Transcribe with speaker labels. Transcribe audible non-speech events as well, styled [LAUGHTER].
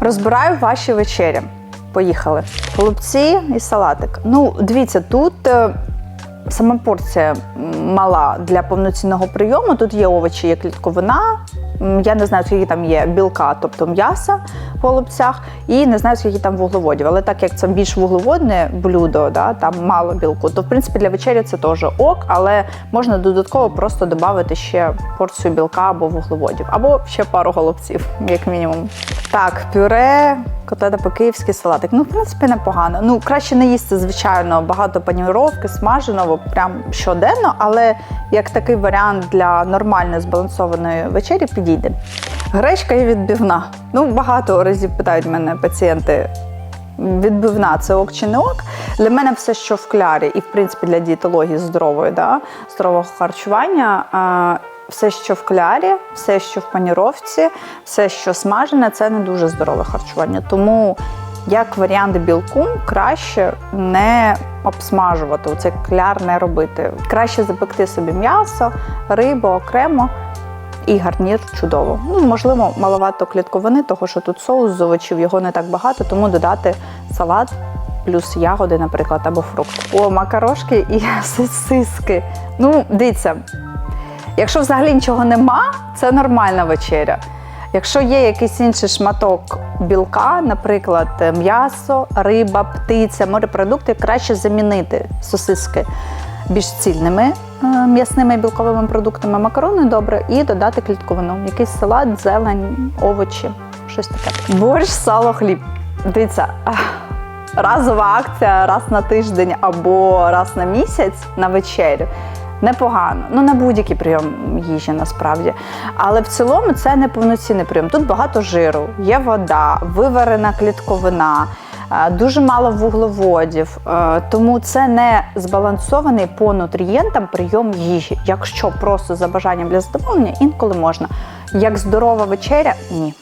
Speaker 1: Розбираю ваші вечері. Поїхали. Голубці і салатик. Ну, дивіться, тут е, сама порція мала для повноцінного прийому. Тут є овочі, є клітковина. Я не знаю, скільки там є білка, тобто м'яса в голубцях, і не знаю, скільки там вуглеводів. Але так як це більш вуглеводне блюдо, да, там мало білку, то в принципі для вечері це теж ок, але можна додатково просто додати ще порцію білка або вуглеводів, або ще пару голубців, як мінімум. Так, пюре, котлета по-київськи, салатик. Ну, в принципі, непогано. Ну, краще не їсти, звичайно, багато паніровки, смаженого, прям щоденно, але як такий варіант для нормальної збалансованої вечері підійде. Гречка і відбивна. Ну, багато разів питають мене пацієнти. Відбивна це ок чи не ок. Для мене все, що в клярі, і в принципі для дієтології здорової, да, здорового харчування, все, що в клярі, все, що в паніровці, все, що смажене, це не дуже здорове харчування. Тому як варіант білку краще не обсмажувати, цей кляр не робити. Краще запекти собі м'ясо, рибу окремо. І гарнір чудово. Ну, можливо, маловато клітковини, того що тут соус з овочів, його не так багато, тому додати салат плюс ягоди, наприклад, або фрукти. О, макарошки і [LAUGHS] сосиски. Ну, дивіться, якщо взагалі нічого нема, це нормальна вечеря. Якщо є якийсь інший шматок білка, наприклад, м'ясо, риба, птиця, морепродукти, краще замінити сосиски більш цільними е, м'ясними білковими продуктами, макарони добре, і додати клітковину. Якийсь салат, зелень, овочі, щось таке. Борщ, сало, хліб. Дивіться, [LAUGHS] разова акція раз на тиждень або раз на місяць на вечерю. Непогано, ну на будь-який прийом їжі насправді. Але в цілому це не повноцінний прийом. Тут багато жиру, є вода, виварена клітковина, е, дуже мало вуглеводів. е, Тому це не збалансований по нутрієнтам прийом їжі. Якщо просто за бажанням для задоволення, інколи можна. Як здорова вечеря, ні.